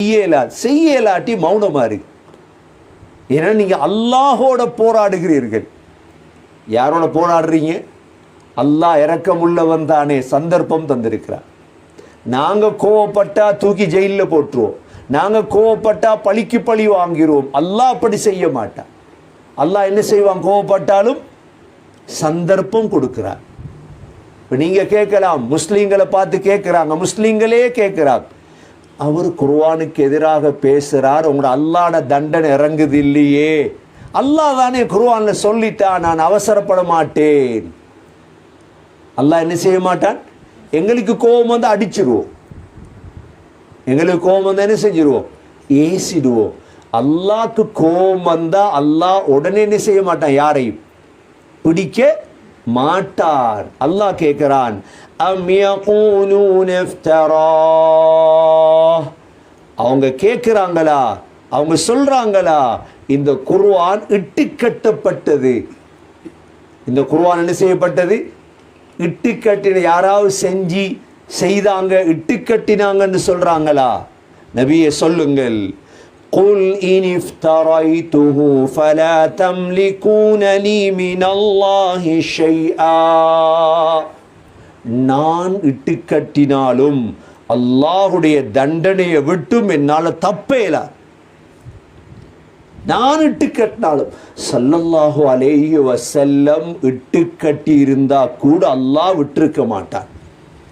செய்யலா செய்யலாட்டி மௌனமாக இருக்கு ஏன்னா நீங்கள் அல்லாஹோட போராடுகிறீர்கள். யாரோட போராடுறீங்க? அல்லாஹ் இறக்கமுள்ளவன் தானே சந்தர்ப்பம் தந்திருக்கிறார். நாங்கள் கோவப்பட்டா தூக்கி ஜெயிலில் போட்டுருவோம். நாங்கள் கோவப்பட்டா பழிக்கு பழி வாங்கிடுவோம் அல்லாஹ் அப்படி செய்ய மாட்டான். அல்லாஹ் என்ன செய்வான்? கோவப்பட்டாலும் சந்தர்ப்பம் கொடுக்கிறார் இப்போ நீங்கள் கேட்கலாம் முஸ்லீம்களை பார்த்து கேட்குறாங்க. முஸ்லீம்களே கேட்குறாங்க. அவர் குருவானுக்கு எதிராக பேசுறார். உங்களோட அல்லாட தண்டனை இறங்குது இல்லையே. அல்லாஹ் தானே குர்ஆன்ல சொல்லிட்டா நான் அவசரப்பட மாட்டேன். அல்லாஹ் என்ன செய்ய மாட்டான்? எங்களுக்கு கோபம் வந்து அடிச்சிருவோம். எங்களுக்கு கோபம் வந்தா என்ன செஞ்சிருவோம்? ஏசிடுவோம். அல்லாக்கு கோபம் வந்தா அல்லாஹ் உடனே என்ன செய்ய மாட்டான்? யாரையும் பிடிக்க மாட்டார். அல்லாஹ் கேட்கிறான் அம் யகூலூன இஃப்தரா அவங்க கேட்கிறாங்களா அவங்க சொல்றாங்களா இந்த குர்ஆன் இட்டுக்கட்டப்பட்டது இந்த குர்ஆன் என்ன செய்யப்பட்டது இட்டுக்கட்டின யாராவது செஞ்சு செய்தாங்க இட்டுக்கட்டினாங்கன்னு சொல்றாங்களா நபியே சொல்லுங்கள் قل إن افتريته فلا تملكون لي من الله شيئا நான் இட்டுக்கட்டினாலும் அல்லாஹுடைய தண்டனையை விட்டும் என்னால் தப்பேல நான் இட்டு கட்டினாலும் சல்லல்லாஹு அலேஹி வசல்லம் இட்டு கட்டி இருந்தா கூட அல்லாஹ் விட்டிருக்க மாட்டான்.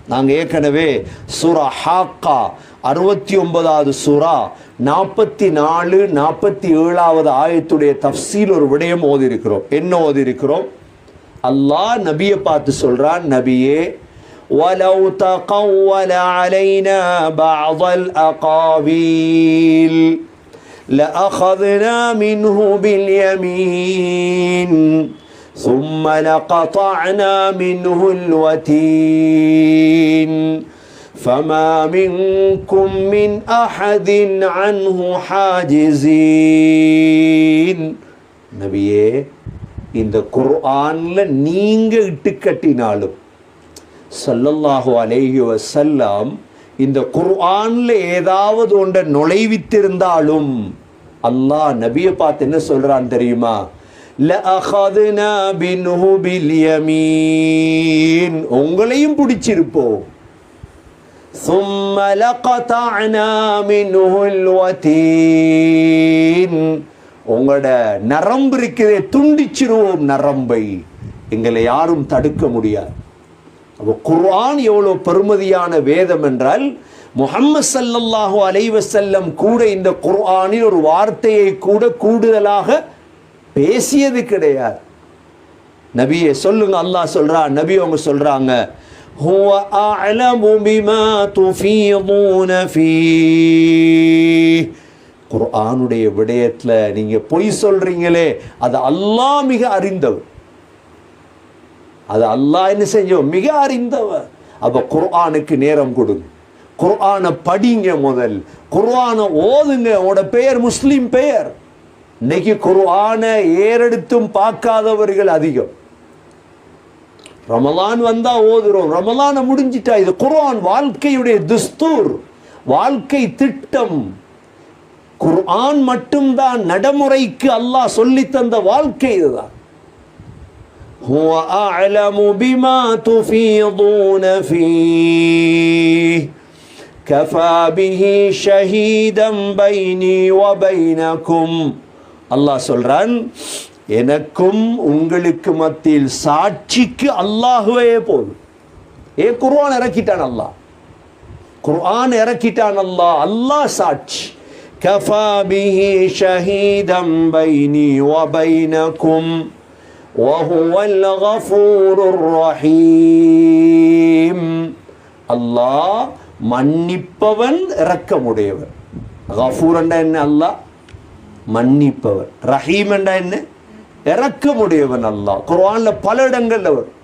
நாங்கள் ஏற்கனவே சுரா ஹாக்கா அறுபத்தி ஒன்பதாவது சுறா நாற்பத்தி நாலு நாற்பத்தி ஏழாவது ஆயத்துடைய தஃசீல் ஒரு விடயம் ஓதி இருக்கிறோம் என்ன ஓதி இருக்கிறோம் அல்லாஹ் நபியை பார்த்து சொல்றான் நபியே ولو تقول علينا بعض الأقاويل لأخذنا منه باليمين ثم لقطعنا منه الوتين فما منكم من أحد عنه حاجزين நபியே இந்த குர்ஆனில் நீங்கள் இட்டுக்கட்டினாலும் சல்லல்லாஹு அலேஹி வசல்லாம் இந்த குர்ஆனில் ஏதாவது ஒன்றை நுழைவித்திருந்தாலும் அல்லாஹ் நபியை பார்த்து என்ன சொல்கிறான் தெரியுமா? உங்களையும் பிடிச்சிருப்போம். ثم لقطعنا منه உங்களோட நரம்பு இருக்கிறதே துண்டிச்சிருவோம் நரம்பை எங்களை யாரும் தடுக்க முடியாது அப்போ குர்ஆன் எவ்வளோ பெருமதியான வேதம் என்றால் முஹம்மது ஸல்லல்லாஹு அலைஹி வஸல்லம் கூட இந்த குர்ஆனில் ஒரு வார்த்தையை கூட கூடுதலாக பேசியது கிடையாது நபியே சொல்லுங்க அல்லாஹ் சொல்றான் நபி அவங்க சொல்றாங்க هو أعلم بما تفيضون فيه குர்ஆனுடைய விடயத்தில் நீங்கள் பொய் சொல்கிறீங்களே அது அல்லாஹ் மிக அறிந்தவர். அது அல்லாஹ் என்ன செஞ்சோம் மிக அறிந்தவர். அப்போ குர்ஆனுக்கு நேரம் கொடுங்க. குர்ஆனை படிங்க முதல். குர்ஆனை ஓதுங்க. உங்களோட பெயர் முஸ்லீம் பெயர். இன்னைக்கு குர்ஆனை ஏறெடுத்தும் பார்க்காதவர்கள் அதிகம். ரமலான் வந்தா ஓதுறோம். ரமலான முடிஞ்சிட்டா இது குர்ஆன் வாழ்க்கையுடைய துஸ்தூர். வாழ்க்கை திட்டம். குர்ஆன் மட்டும்தான் நடைமுறைக்கு அல்லாஹ் சொல்லி தந்த வாழ்க்கை இதுதான் هو أعلم بما تفيضون فيه كفى به شهيدا بيني وبينكم அல்லாஹ் சொல்றான் எனக்கும் உங்களுக்கு மத்தியில் சாட்சிக்கு அல்லாஹுவே போதும் ஏ குர்ஆன் இறக்கிட்டான் அல்லாஹ் குர்ஆன் இறக்கிட்டான் அல்லாஹ் அல்லாஹ் சாட்சி كفى به شهيدا بيني وبينكم وهو الغفور الرحيم அல்லாஹ் மன்னிப்பவன் இரக்கமுடையவன் கஃபூர் என்றா என்ன அல்லாஹ் மன்னிப்பவர் ரஹீம் என்றா என்ன இரக்கமுடையவன் அல்லாஹ் குர்ஆன்ல பல இடங்கள்ல வரும்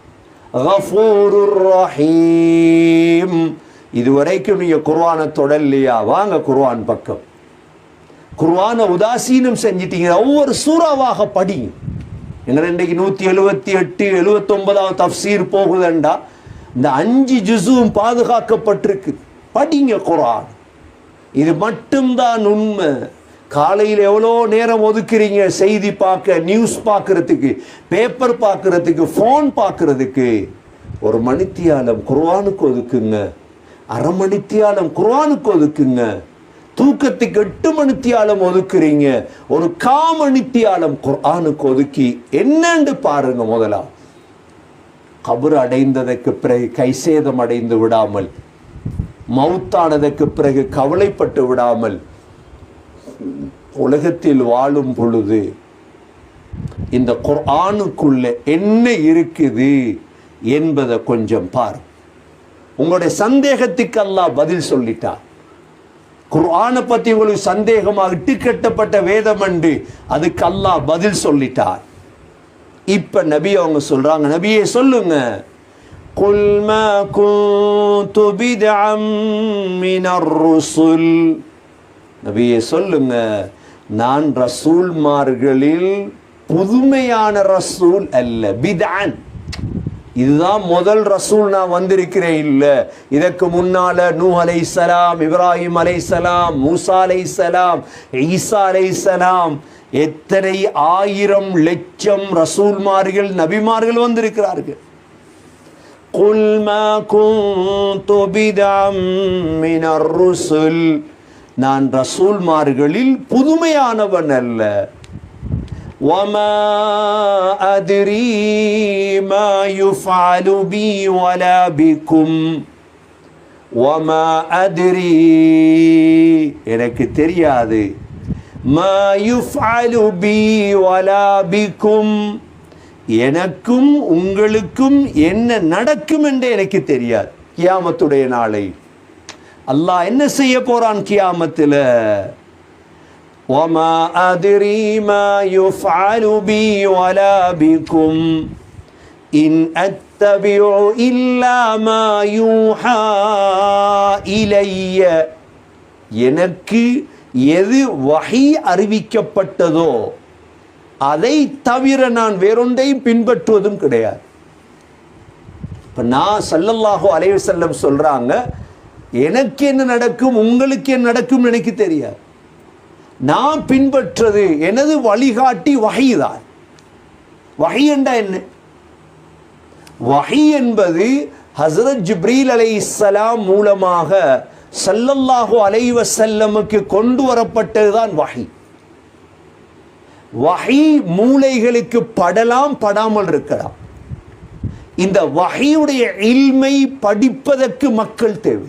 கஃபூருர் ரஹீம் இதுவரைக்கும் நீங்க குர்ஆனை தொடரலையா வாங்க குர்ஆன் பக்கம் குர்ஆனை உதாசீனம் செஞ்சிட்டீங்க. ஒவ்வொரு சூறாவாக படிங்க எங்களை இன்றைக்கு நூற்றி எழுபத்தி எட்டு எழுபத்தொன்பதாவது தஃசீர் போகுதுண்டா. இந்த அஞ்சு ஜுசுவும் பாதுகாக்கப்பட்டிருக்கு. படிங்க குரான் இது மட்டும்தான் உண்மை. காலையில் எவ்வளோ நேரம் ஒதுக்குறீங்க? செய்தி பார்க்க நியூஸ் பார்க்குறதுக்கு பேப்பர் பார்க்குறதுக்கு ஃபோன் பார்க்குறதுக்கு. ஒரு மணித்தியாலம் குர்ஆனுக்கு ஒதுக்குங்க. அரை மணித்தியாலம் குர்வானுக்கு ஒதுக்குங்க. தூக்கத்துக்கு எட்டு மணித்தியாலம் ஒதுக்குறீங்க. ஒரு காமணித்தியாலம் குர்ஆனுக்கு ஒதுக்கி. என்னன்னு பாருங்க முதலா. கபர் அடைந்ததற்கு பிறகு கைசேதம் அடைந்து விடாமல் மவுத்தானதற்கு பிறகு கவலைப்பட்டு விடாமல் உலகத்தில் வாழும் பொழுது இந்த குர்ஆனுக்குள்ள என்ன இருக்குது என்பதை கொஞ்சம் பார். உங்களுடைய சந்தேகத்துக்கு அல்லாஹ் பதில் சொல்லிட்டார் குர்ஆனை பத்தி உங்களுக்கு சந்தேகமா இட்டுக்கட்டப்பட்ட வேதம் என்று அதுக்கு அல்லாஹ் பதில் சொல்லிட்டார் இப்ப நபி அவங்க சொல்றாங்க நபியே சொல்லுங்க قل ما كنت بدعا من الرسل நபியே சொல்லுங்க நான் ரசூல்மார்களில் புதுமையான ரசூல் அல்ல பிதான் இதுதான் முதல் ரசூல் நான் வந்திருக்கிறேன் இல்ல இதற்கு முன்னால நூ அலைசலாம் இப்ராஹிம் அலைசலாம் மூசா அலைசலாம் ஈசா அலைசலாம் எத்தனை ஆயிரம் லட்சம் ரசூல்மார்கள் நபிமார்கள் வந்திருக்கிறார்கள் قل ما كنت بدعا من الرسل நான் ரசூல்மார்களில் புதுமையானவன் அல்ல وما أدري ما يفعل بي ولا بكم وما أدري எனக்கு தெரியாது ما يفعل بي ولا بكم எனக்கும் உங்களுக்கும் என்ன நடக்கும் என்று எனக்கு தெரியாது கியாமத்துடைய நாளை அல்லாஹ் என்ன செய்ய போறான் கியாமத்தில் وما أدري ما يفعل بي ولا بكم إن أتبع إلا ما يوحى إلي எனக்கு எது வகை அறிவிக்கப்பட்டதோ அதை தவிர நான் வேறொன்றையும் பின்பற்றுவதும் கிடையாது இப்போ நான் சல்லல்லாஹு அலைஹி வஸல்லம் சொல்றாங்க எனக்கு என்ன நடக்கும் உங்களுக்கு என்ன நடக்கும் எனக்கு தெரியாது நான் பின்பற்றது எனது வழிகாட்டி வகைதான் வகை என்றா என்ன? வகை என்பது ஹசரத் ஜிப்ரீல் அலை இஸ்லாம் மூலமாக சல்லல்லாஹு அலைவ செல்லமுக்கு கொண்டு வரப்பட்டதுதான் வகை. வகை மூளைகளுக்கு படலாம் படாமல் இருக்கலாம். இந்த வகையுடைய இல்மை படிப்பதற்கு மக்கள் தேவை.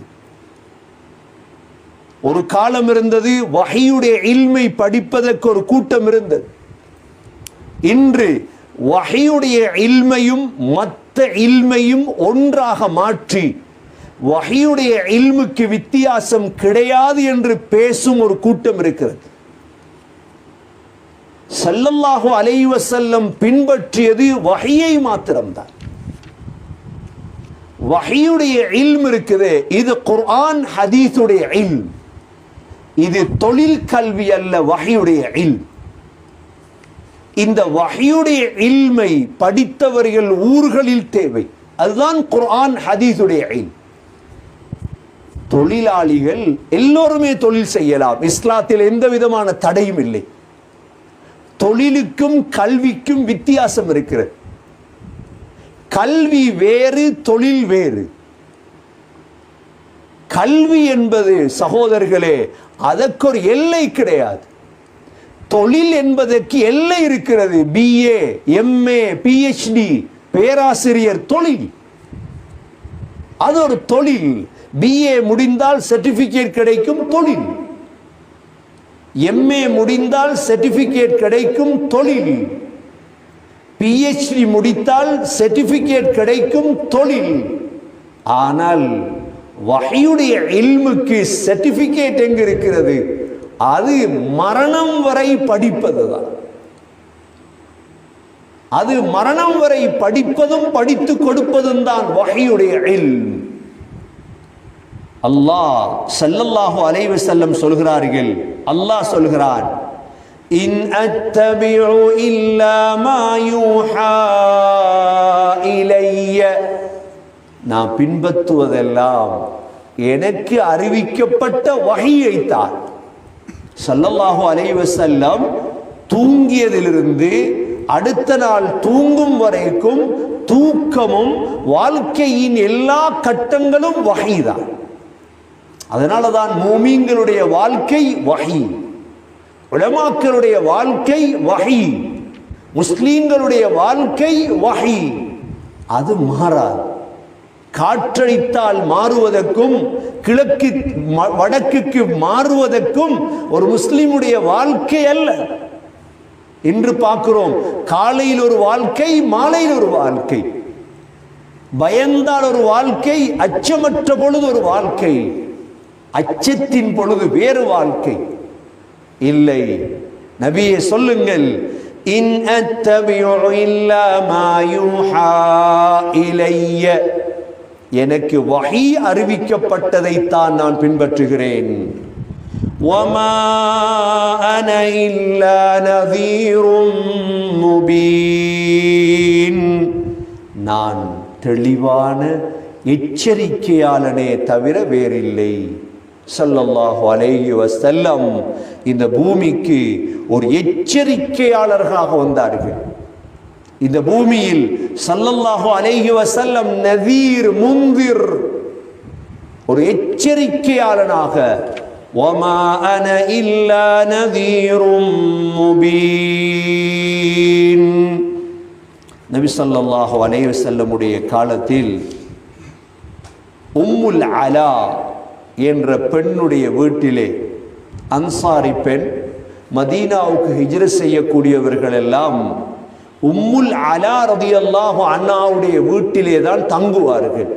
ஒரு காலம் இருந்தது வகையுடைய இல்மை படிப்பதற்கு ஒரு கூட்டம் இருந்தது. இன்று வகையுடைய இல்மையும் மற்ற இல்மையும் ஒன்றாக மாற்றி வகையுடைய இல்முக்கு வித்தியாசம் கிடையாது என்று பேசும் ஒரு கூட்டம் இருக்கிறது. சல்லல்லாஹு அலைவ செல்லம் பின்பற்றியது வகையை மாத்திரம்தான். வகையுடைய இல்ம் இருக்குது இது குர்ஆன் ஹதீஸுடைய இல்ம். இது தொழில் கல்வி அல்ல வகையுடைய இல். இந்த வகையுடைய இல்மை படித்தவர்கள் ஊர்களில் தேவை. அதுதான் குர்ஆன் ஹதீஸுடைய இல். தொழிலாளிகள் எல்லோருமே தொழில் செய்யலாம். இஸ்லாத்தில் எந்த விதமான தடையும் இல்லை. தொழிலுக்கும் கல்விக்கும் வித்தியாசம் இருக்கிறது. கல்வி வேறு தொழில் வேறு. கல்வி என்பது சகோதரர்களே அதற்கு ஒரு எல்லை கிடையாது. தொழில் என்பதற்கு எல்லை இருக்கிறது. பிஏ எம்ஏ பிஹெச்டி பேராசிரியர் தொழில். அது ஒரு தொழில் பிஏ முடிந்தால் சர்டிபிகேட் கிடைக்கும் தொழில். எம்ஏ முடிந்தால் சர்டிபிகேட் கிடைக்கும் தொழில். பிஹெச்டி முடித்தால் சர்டிபிகேட் கிடைக்கும் தொழில். ஆனால் வகையுடைய எல்முக்கு சர்டிஃபிகேட் எங்க இருக்கிறது? அது மரணம் வரை படிப்பதுதான். அது மரணம் வரை படிப்பதும் படித்து கொடுப்பதும் தான் வகையுடைய எல் அல்லாஹ் ஸல்லல்லாஹு அலைவு செல்லம் சொல்கிறார்கள். அல்லாஹ் சொல்கிறான் இன் அத்தபிஉ இல்லா மா யூஹா நான் பின்பற்றுவதெல்லாம் எனக்கு அறிவிக்கப்பட்ட வகையைத்தான். ஸல்லல்லாஹு அலைஹி வஸல்லம் தூங்கியதிலிருந்து அடுத்த நாள் தூங்கும் வரைக்கும் தூக்கமும் வாழ்க்கையின் எல்லா கட்டங்களும் வகைதான். அதனால தான் மூமிங்களுடைய வாழ்க்கை வகை உலமாக்களுடைய வாழ்க்கை வகை முஸ்லீம்களுடைய வாழ்க்கை வகை. அது மாறாது. காற்றடித்தால் மாறுவதற்கும் கிழக்கு ம- வடக்குக்கு மாறுவதற்கும் ஒரு முஸ்லிமுடைய வாழ்க்கை அல்ல. இன்று பார்க்கிறோம் காலையில் ஒரு வாழ்க்கை மாலையில் ஒரு வாழ்க்கை. பயந்தால் ஒரு வாழ்க்கை அச்சமற்ற பொழுது ஒரு வாழ்க்கை. அச்சத்தின் பொழுது வேறு வாழ்க்கை. இல்லை நபியை சொல்லுங்கள் இன் அத்தபிஉ இல்லா இலைய. எனக்கு வகை அறிவிக்கப்பட்டதைத்தான் நான் பின்பற்றுகிறேன். நான் தெளிவான எச்சரிக்கையாளனே தவிர வேறில்லை. சல்லல்லாஹு அலேஹி வசல்லம் இந்த பூமிக்கு ஒரு எச்சரிக்கையாளர்களாக வந்தார்கள். இந்த பூமியில் ஸல்லல்லாஹு அலைஹி வஸல்லம் நதீர் முந்திர் ஒரு எச்சரிக்கையாளனாக وما أنا إلا نذير مبين நபி ஸல்லல்லாஹு அலைஹி வஸல்லமுடைய காலத்தில் உம்முல் அலா என்ற பெண்ணுடைய வீட்டிலே அன்சாரி பெண் மதீனாவுக்கு ஹிஜ்ர செய்யக்கூடியவர்கள் எல்லாம் உம்முல் அலா ரதியல்லாஹு அண்ணாவுடைய வீட்டிலே தான் தங்குவார்கள்.